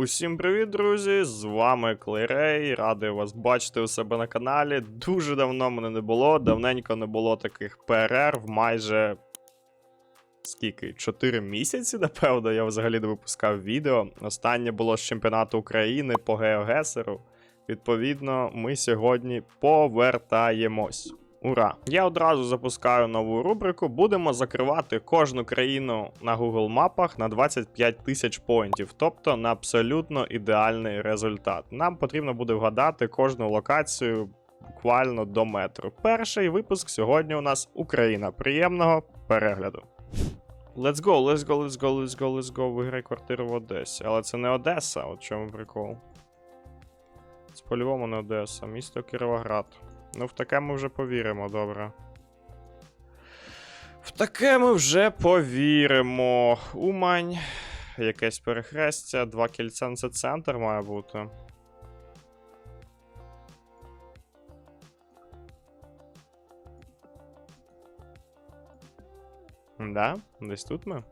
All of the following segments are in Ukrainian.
Усім привіт, друзі! З вами Клейрей. Радий вас бачити у себе на каналі. Дуже давно мене не було, давненько не було таких перерв, майже скільки? 4 місяці, напевно, я взагалі не випускав відео. Останнє було з чемпіонату України по геогесеру. Відповідно, ми сьогодні повертаємось. Ура! Я одразу запускаю нову рубрику. Будемо закривати кожну країну на Google мапах на 25 тисяч поінтів, тобто на абсолютно ідеальний результат. Нам потрібно буде вгадати кожну локацію буквально до метру. Перший випуск сьогодні у нас Україна. Приємного перегляду. Let's go, let's go, let's go, let's go, let's go. Виграй квартиру в Одесі. Але це не Одеса, от чому прикол. Це по-любому не Одеса, місто Кіровоград. Ну, в таке ми вже повіримо, добре. В таке ми вже повіримо. Умань. Якесь перехрестя, два кільця, ну, це центр має бути. Да? Десь тут ми?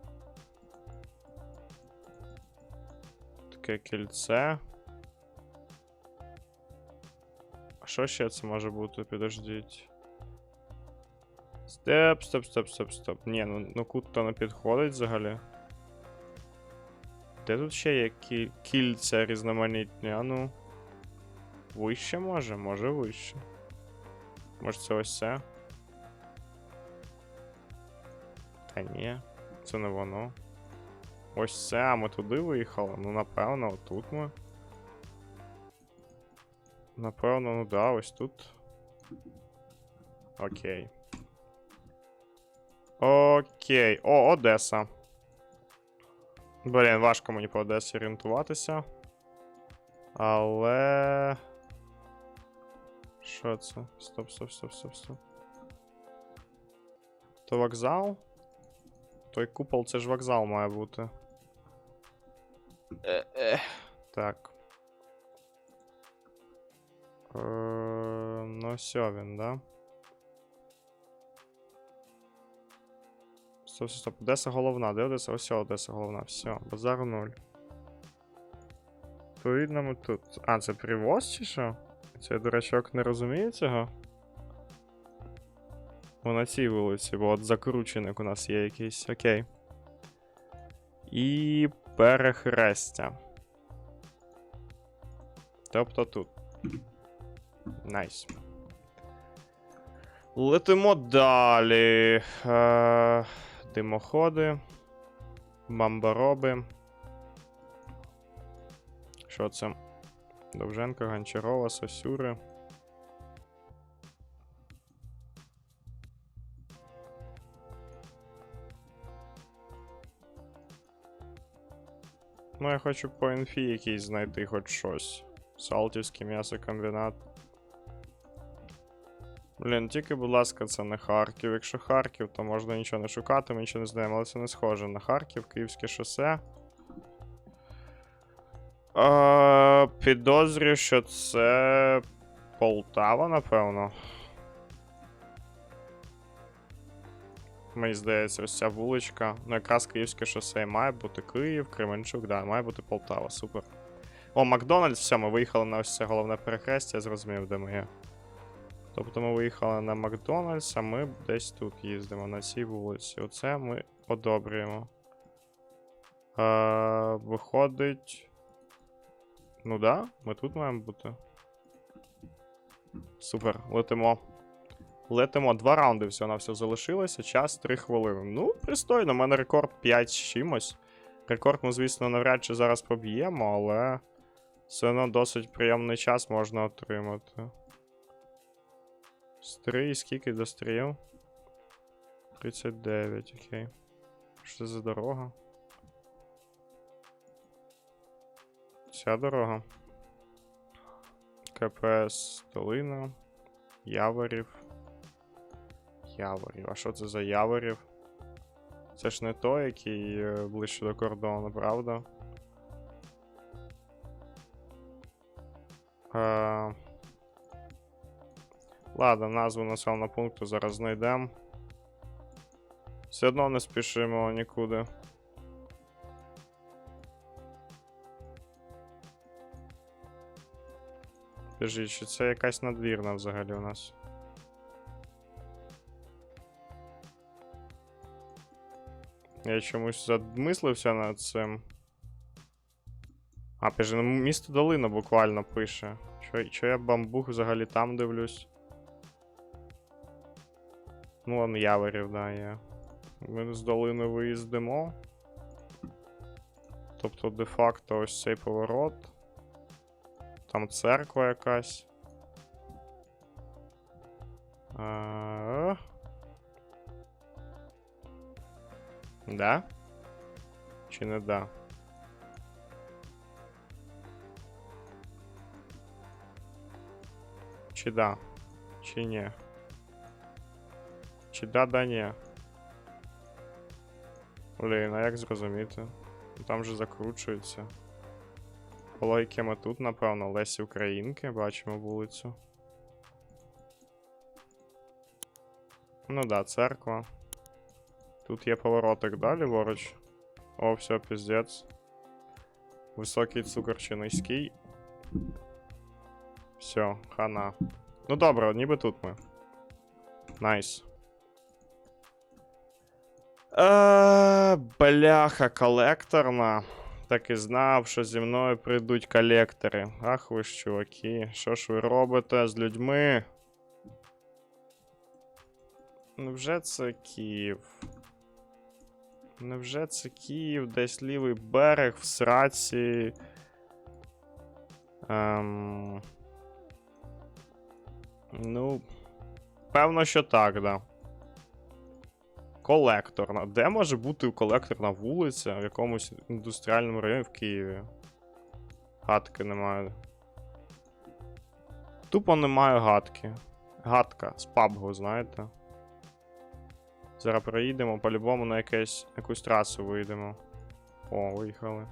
Таке кільце. Що ще це може бути? Підождіть. Степ, стоп, стоп, стоп, стоп. Ні, ну, ну кут то не підходить взагалі. Де тут ще є кі- кільця різноманітні? А ну. Вище може? Може вище. Може це ось це? Та ні, це не воно. Ось це, а ми туди виїхали. Ну, напевно, отут ми. Напевно, ну да, ось тут. Окей. Окей. О, Одеса. Блін, важко мені по Одесі орієнтуватися. Але. Що це? Стоп, стоп, стоп, стоп, стоп. То вокзал? Той купол це ж вокзал має бути. Е-е. Так. Е, ну, все він, да? Стоп, стоп, стоп. Одеса головна, де Одеса? Ось Одеса головна. Все, базару 0. Відповідно, ми тут. А, це привоз чи що? Цей дурачок не розуміє цього? О, на цій вулиці, бо от закрученик у нас є якийсь. Окей. І перехрестя. Тобто тут. Найс. Летимо далі. Е, димоходи. Бамбароби. Що це? Довженко, Гончарова, Сосюри. Ну, я хочу по інфі якийсь знайти хоч щось. Салтівський м'ясокомбінат. Блін, тільки, будь ласка, це не Харків. Якщо Харків, то можна нічого не шукати, ми нічого не знаємо, але це не схоже на Харків, Київське шосе. Е, підозрюю, що це Полтава, напевно. Мені здається, ось ця вуличка. Ну, якраз Київське шосе має бути Київ, Кременчук, да, має бути Полтава, супер. О, Макдональдс, все, ми виїхали на ось це головне перехрестя, я зрозумів, де ми є. Тобто ми виїхали на Макдональдс, а ми десь тут їздимо, на цій вулиці. Оце ми одобрюємо. Е, виходить. Ну да, ми тут маємо бути. Супер, летимо. Летимо. Два раунди всього на все залишилося. Час 3 хвилини. Ну, пристойно, у мене рекорд 5 з чимось. Рекорд ми, звісно, навряд чи зараз поб'ємо, але все одно досить приємний час можна отримати. Стрій, скільки до стріл? 39, окей. Що це за дорога? Ця дорога. КПС Долина. Яворів. Яворів. А що це за Яворів? Це ж не той, який е, ближче до кордону, правда? Е... Ладно, назву населеного пункту зараз знайдемо. Все одно не спішимо нікуди. Підожди, чи це якась надвірна взагалі у нас? Я чомусь задмислився над цим. А, пише, ну місто долина буквально пише. Що, що я бамбук взагалі там дивлюсь? Ну, он яворів, да, є. Ми з долини виїздимо. Тобто, де-факто ось цей поворот. Там церква якась. А... Да? Чи не да? Чи да? Чи ні? Чи да, да, ні? Блін, а як зрозуміти? Там же закручується. По логіки ми тут, напевно, Лесі Українки, бачимо вулицю. Ну да, церква. Тут є поворотик далі ліворуч. О, все, піздець. Високий цукор чи низький. Все, хана. Ну добре, ніби тут ми. Найс. Е, бляха, колекторна. Так і знав, що зі мною прийдуть колектори. Ах ви ж, чуваки, що ж ви робите з людьми? Невже це Київ? Невже це Київ, десь лівий берег в сраці? Ем... Ну, певно, що так, да. Колекторна. Де може бути колекторна вулиця в якомусь індустріальному районі в Києві? Гадки немає. Тупо немає гадки. Гадка з пабгу, знаєте. Зараз проїдемо, по-любому на якесь, якусь трасу вийдемо. О, виїхали.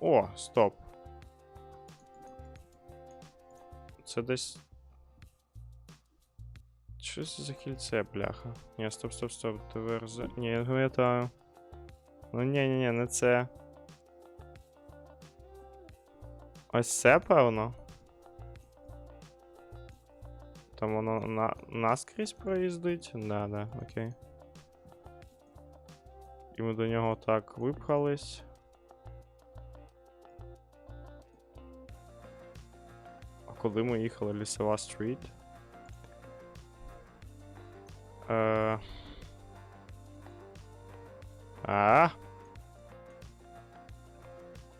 О, стоп. Це десь. Що це за кільце, бляха? Ні, стоп, стоп, стоп. ТВРЗ. Ні, я пам'ятаю. Ну ні, ні, ні, не це. Ось це, певно. Там воно на... наскрізь проїздить? Да, да, окей. І ми до нього так випхались. А куди ми їхали? Лісова стріт? Е... А.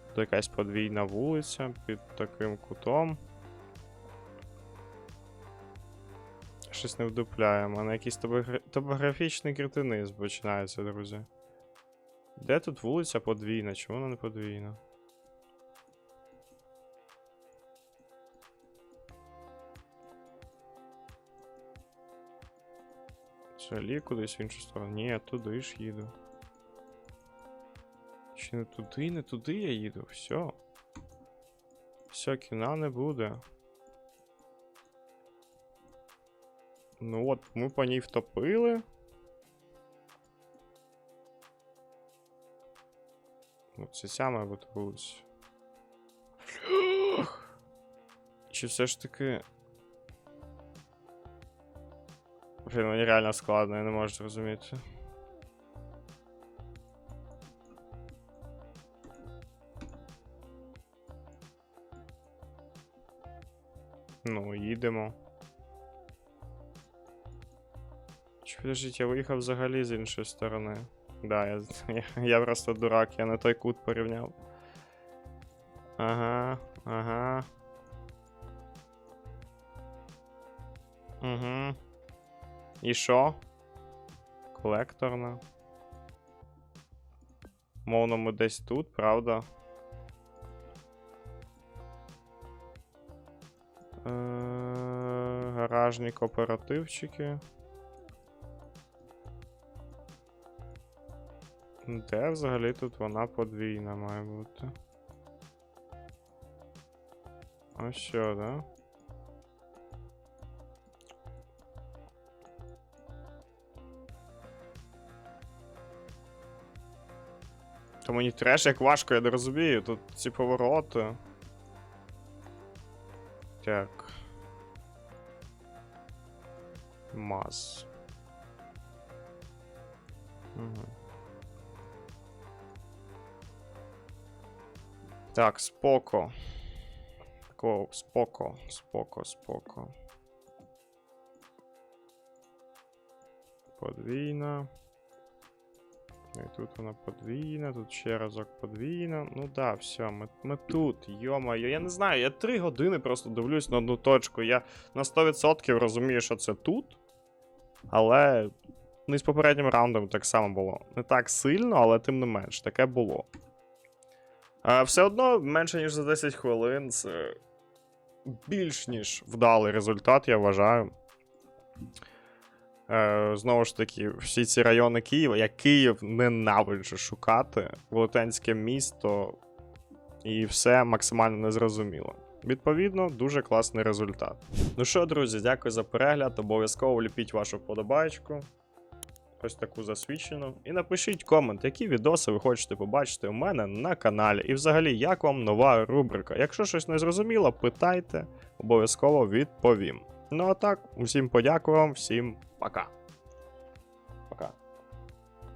Тут якась подвійна вулиця під таким кутом. Щось не вдупляємо. На якийсь топогра... топографічний кретинизм починається, друзі. Де тут вулиця подвійна? Чому вона не подвійна? Взагалі кудись в іншу сторону. Ні, туди ж їду. Чи не туди, не туди я їду. Все. Все, кіна не буде. Ну от, ми по ній втопили. Ну, це ця має вулиця. Чи все ж таки. Блін, мені реально складно, я не можу зрозуміти. Ну, їдемо. Чи подождіть, я виїхав взагалі з іншої сторони. Да, я, я, я просто дурак, я не той кут порівняв. Ага, ага. Угу. І що? Колекторна. Мовно, ми десь тут, правда? Е, гаражні кооперативчики. Де взагалі тут вона подвійна має бути? Ось що, да? То мені треш як важко, я не розумію. Тут ці повороти. Так. Маз. Угу. Так, споко. Ко, споко, споко, споко. Подвійна. І тут вона подвійна, тут ще разок подвійна. Ну да, все, ми, ми тут. Йо-моє, я не знаю, я 3 години просто дивлюсь на одну точку. Я на 100% розумію, що це тут. Але. Ну з попереднім раундом так само було. Не так сильно, але тим не менш, таке було. А, все одно менше, ніж за 10 хвилин. Це більш ніж вдалий результат, я вважаю. Е, знову ж таки, всі ці райони Києва, я Київ ненавиджу шукати, велетенське місто, і все максимально незрозуміло. Відповідно, дуже класний результат. Ну що, друзі, дякую за перегляд. Обов'язково ліпіть вашу вподобайку. Ось таку засвідчену. І напишіть комент, які відоси ви хочете побачити у мене на каналі. І взагалі, як вам нова рубрика. Якщо щось не зрозуміло, питайте, обов'язково відповім. Ну а так, усім подякую вам, всім пока.